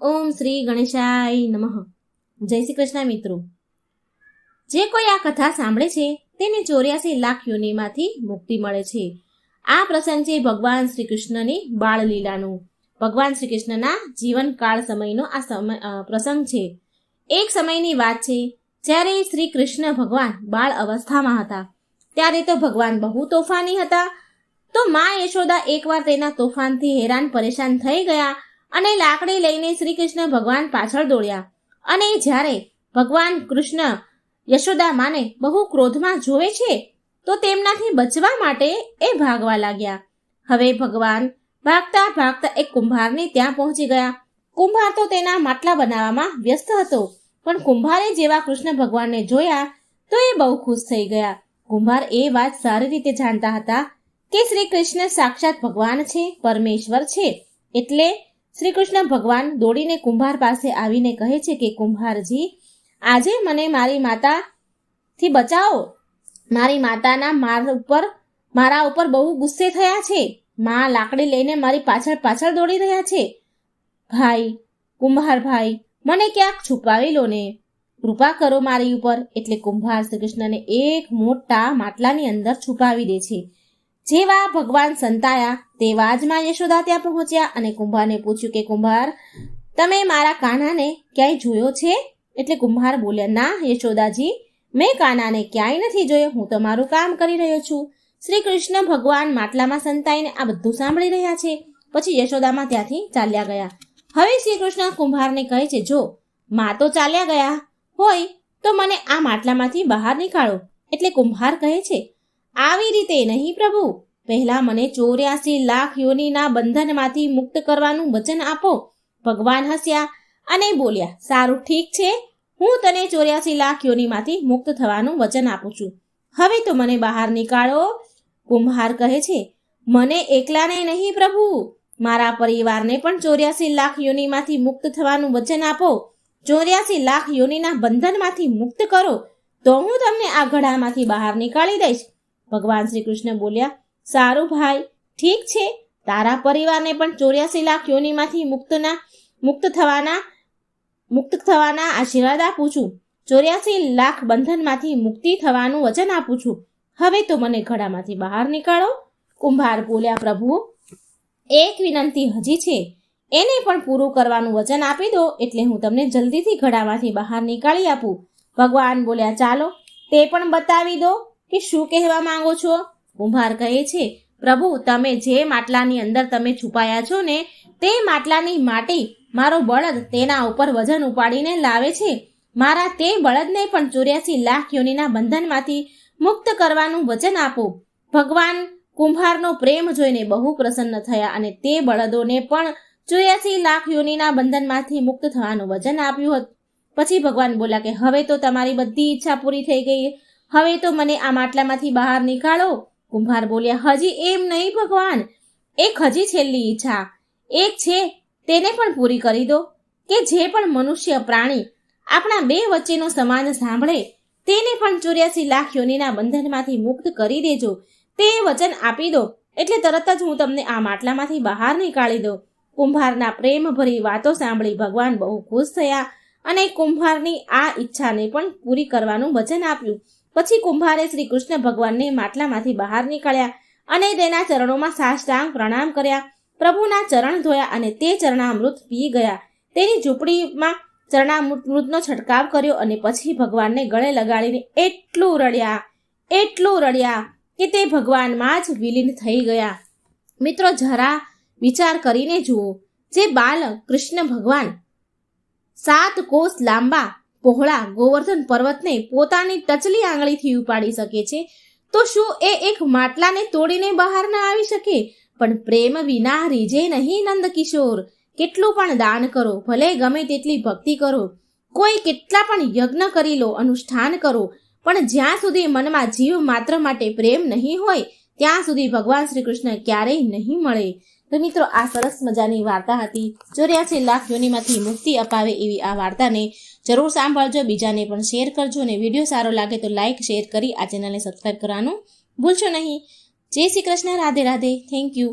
ઓમ શ્રી ગણેશાય નમઃ. જય શ્રી કૃષ્ણ મિત્રો. જે કોઈ આ કથા સાંભળે છે, તેને ચોર્યાસી લાખ યોનિમાંથી મુક્તિ મળે છે. આ પ્રસંગ છે ભગવાન શ્રી કૃષ્ણની બાળલીલાનું. ભગવાન શ્રી કૃષ્ણના જીવનકાળ સમયનો આ સમય પ્રસંગ છે. એક સમયની વાત છે, જ્યારે શ્રી કૃષ્ણ ભગવાન બાળ અવસ્થામાં હતા. ત્યારે તો ભગવાન બહુ તોફાની હતા. તો મા યશોદા એકવાર તેના તોફાનથી હેરાન પરેશાન થઈ ગયા. અને લાકડી લઈને શ્રી કૃષ્ણ ભગવાન પાછળ દોડ્યા. અને જ્યારે ભગવાન કૃષ્ણ યશોદા માને બહુ ક્રોધમાં જોવે છે, તો તેમનાથી બચવા માટે એ ભાગવા લાગ્યા. હવે ભગવાન ભાગતા ભાગતા એક કુંભારને ત્યાં પહોંચી ગયા. કુંભાર તો તેના માટલા બનાવવામાં વ્યસ્ત હતો, પણ કુંભારે જેવા કૃષ્ણ ભગવાનને જોયા, તો એ બહુ ખુશ થઈ ગયા. કુંભાર એ વાત સારી રીતે જાણતા હતા કે શ્રી કૃષ્ણ સાક્ષાત ભગવાન છે, પરમેશ્વર છે, એટલે શ્રી કૃષ્ણ ભગવાન દોડીને કુંભાર પાસે આવીને કહે છે કે, કુંભારજી, આજે મને મારી માતાથી બચાવો. મારી માતાના માર ઉપર, મારા ઉપર બહુ ગુસ્સે થયા છે. માં લાકડી લઈને મારી પાછળ પાછળ દોડી રહ્યા છે. ભાઈ, કુંભાર ભાઈ, મને ક્યાંક છુપાવી લો ને. કૃપા કરો મારી ઉપર. એટલે કુંભાર શ્રી કૃષ્ણને એક મોટા માટલાની અંદર છુપાવી દે છે. જેવા ભગવાન સંતાયા, તેવા જ માં યશોદા ત્યાં પહોંચ્યા અને કુંભારને પૂછ્યું કે, કુંભાર, તમે મારા કાનાને ક્યાંય જોયો છે? એટલે કુંભાર બોલ્યા, ના, યશોદાજી, મેં કાનાને ક્યાંય નથી જોયો. હું તો મારું કામ કરી રહ્યો છું. શ્રી કૃષ્ણ ભગવાન માટલામાં સંતાઈને આ બધું સાંભળી રહ્યા છે. પછી યશોદામાં ત્યાંથી ચાલ્યા ગયા. હવે શ્રી કૃષ્ણ કુંભારને કહે છે, જો, માં તો ચાલ્યા ગયા હોય, તો મને આ માટલામાંથી બહાર નીકાળો. એટલે કુંભાર કહે છે આવી રીતે નહીં પ્રભુ? પહેલા મને ચોર્યાસી લાખ યોનીના બંધનમાંથી મુક્ત કરવાનું વચન આપો. ભગવાન હસ્યા અને બોલ્યા, સારું, ઠીક છે. હું તને ચોર્યાસી લાખ યોનીમાંથી મુક્ત થવાનું વચન આપું છું. હવે તો મને બહાર નીકાળો. કુંભાર કહે છે, મને એકલાને નહીં પ્રભુ. મારા પરિવારને પણ ચોર્યાસી લાખ યોનીમાંથી મુક્ત થવાનું વચન આપો. ચોર્યાસી લાખ યોનીના બંધનમાંથી મુક્ત કરો. તો હું તમને આ ઘડામાંથી બહાર નીકાળી દઈશ. ભગવાન શ્રી કૃષ્ણ બોલ્યા, સારું ભાઈ, ઠીક છે. તારા પરિવારને પણ ચોર્યાસી લાખ યોનીમાંથી મુક્તના, મુક્ત થવાના મુક્ત થવાના આશીર્વાદ આપું છું. ચોર્યાસી લાખ બંધનમાંથી મુક્તિ થવાનું વચન આપું છું. હવે તો મને ઘડામાંથી બહાર નીકાળો. કુંભાર બોલ્યા, પ્રભુ, એક વિનંતી હજી છે. એને પણ પૂરું કરવાનું વચન આપી દો એટલે હું તમને જલ્દીથી ઘડામાંથી બહાર નીકાળી આપું. ભગવાન બોલ્યા, ચાલો, તે પણ બતાવી દો. કે શું કહેવા માંગો છો? કુંભાર કહે છે, પ્રભુ, તમે જે માટલાની અંદર તમે છુપાયા છો ને, તે માટલાની માટી મારો બળદ તેના ઉપર વજન ઉપાડીને લાવે છે. મારા તે બળદને પણ ચોર્યાસી લાખ યોનીના બંધનમાંથી મુક્ત કરવાનું વચન આપો. ભગવાન કુંભારનો પ્રેમ જોઈને બહુ પ્રસન્ન થયા અને તે બળદોને પણ ચોર્યાસી લાખ યોનીના બંધનમાંથી મુક્ત થવાનું વચન આપ્યું હતું. પછી ભગવાન બોલ્યા કે, હવે તો તમારી બધી ઈચ્છા પૂરી થઈ ગઈ. હવે તો મને આ માટલામાંથી બહાર નીકાળો. કુંભાર બોલ્યા, હજી એમ નહીં ભગવાન. એક હજી છેલ્લી ઈચ્છા. એક છે, તેને પણ પૂરી કરી દો. કે જે પણ મનુષ્ય પ્રાણી આપણા બે વચ્ચેનો સમાન સાંભળે, તેને પણ ચોર્યાસી લાખ યોનીના બંધનમાંથી મુક્ત કરી દેજો. તે વચન આપી દો, એટલે તરત જ હું તમને આ માટલામાંથી બહાર નીકાળી દઉં. કુંભારના પ્રેમભરી વાતો સાંભળી ભગવાન બહુ ખુશ થયા અને કુંભારની આ ઈચ્છાને પણ પૂરી કરવાનું વચન આપ્યું. પછી કુંભારે શ્રી કૃષ્ણ ભગવાનને માટલામાંથી બહાર નીકળ્યા અને તેના ચરણોમાં સાષ્ટાંગ પ્રણામ કર્યા. પ્રભુના ચરણ ધોયા અને તે ચરણામૃત પી ગયા. તેની ઝૂંપડીમાં ચરણામૃતનો છંટકાવ કર્યો અને પછી ભગવાનને ગળે લગાડીને એટલું રડ્યા એટલું રડ્યા કે તે ભગવાનમાં જ વિલીન થઈ ગયા. મિત્રો, જરા વિચાર કરીને જુઓ. જે બાલ કૃષ્ણ ભગવાન સાત કોષ લાંબા પહોળા ગોવર્ધન પર્વતને પોતાની ટચલી આંગળીથી ઉપાડી શકે છે. તો શું એ એક માટલાને તોડીને બહાર ના આવી શકે? પણ પ્રેમ વિના રીજે નહીં, નંદકિશોર. કેટલું પણ દાન કરો, ભલે ગમે તેટલી ભક્તિ કરો. કોઈ કેટલા પણ યજ્ઞ કરી લો, અનુષ્ઠાન કરો. પણ જ્યાં સુધી મનમાં જીવ માત્ર માટે પ્રેમ નહીં હોય, ત્યાં સુધી ભગવાન શ્રી કૃષ્ણ ક્યારેય નહીં મળે. તો મિત્રો, આ સરસ મજાની વાર્તા હતી. ચોર્યાસી લાખ યોનીમાંથી મુક્તિ અપાવે એવી આ વાર્તાને જરૂર સાંભળજો, બીજાને પણ શેર કરજો અને વીડિયો સારો લાગે તો લાઇક શેર કરી આ ચેનલને સબસ્ક્રાઈબ કરવાનું ભૂલશો નહીં. જય શ્રી કૃષ્ણ, રાધે રાધે. Thank you